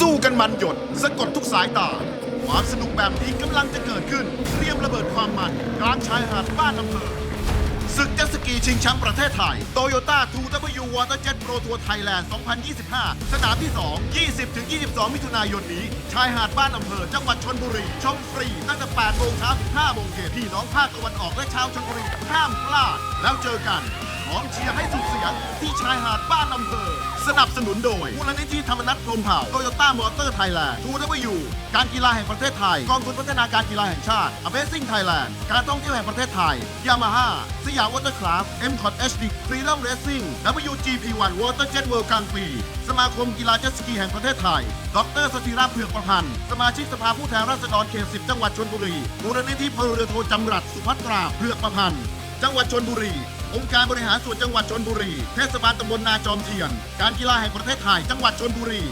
สู้กันมันหยด สะกดทุกสายตา ความสนุกแบบนี้กำลังจะเกิดขึ้น เตรียมระเบิดความมันกลางชายหาดบ้านอำเภอศึกเจ็ตสกีชิงแชมป์ประเทศไทย โตโยต้า 2W Water Jet Pro Tour Thailand 2025 สนามที่ 2 20-22 มิถุนายนนี้ ชายหาดบ้านอำเภอ จังหวัดชนบุรี ชมฟรี ตั้งแต่ 8 โมงเช้าถึง 5 โมงเย็นพี่น้องภาคตะวันออกและชาวชนบุรี ห้ามพลาด แล้วเจอกัน ร้อมเชียร์ให้สุดเสียงที่ชายหาดบ้านอำเภอ สนับสนุนโดยมูลนิธิธรรมนัฐพรมเผ่าโตโยต้ามอเตอร์ไทยแลนด์ 2W การกีฬาแห่งประเทศไทย กองทุนพัฒนาการกีฬาแห่งชาติ Amazing Thailand การท่องเที่ยวแห่งประเทศไทยยามาฮ่าสยามวอเตอร์คลาส M c o t HD Freedom Racing WGP1 Water Jet World กลางปี สมาคมกีฬาเจ็ตสกีแห่งประเทศไทย ดรสถิราเผือกประพันธ์ สมาชิกสภาผู้แทนราษฎรเขต10จังหวัดชลบุรีมูลนิธิพลเรือโทจำรัดสุภัตราเผือกประพันธ์ จังหวัดชนบุรี องค์การบริหารส่วนจังหวัดชนบุรี เทศบาลตำบลนาจอมเทียน การกีฬาแห่งประเทศไทยจังหวัดชนบุรี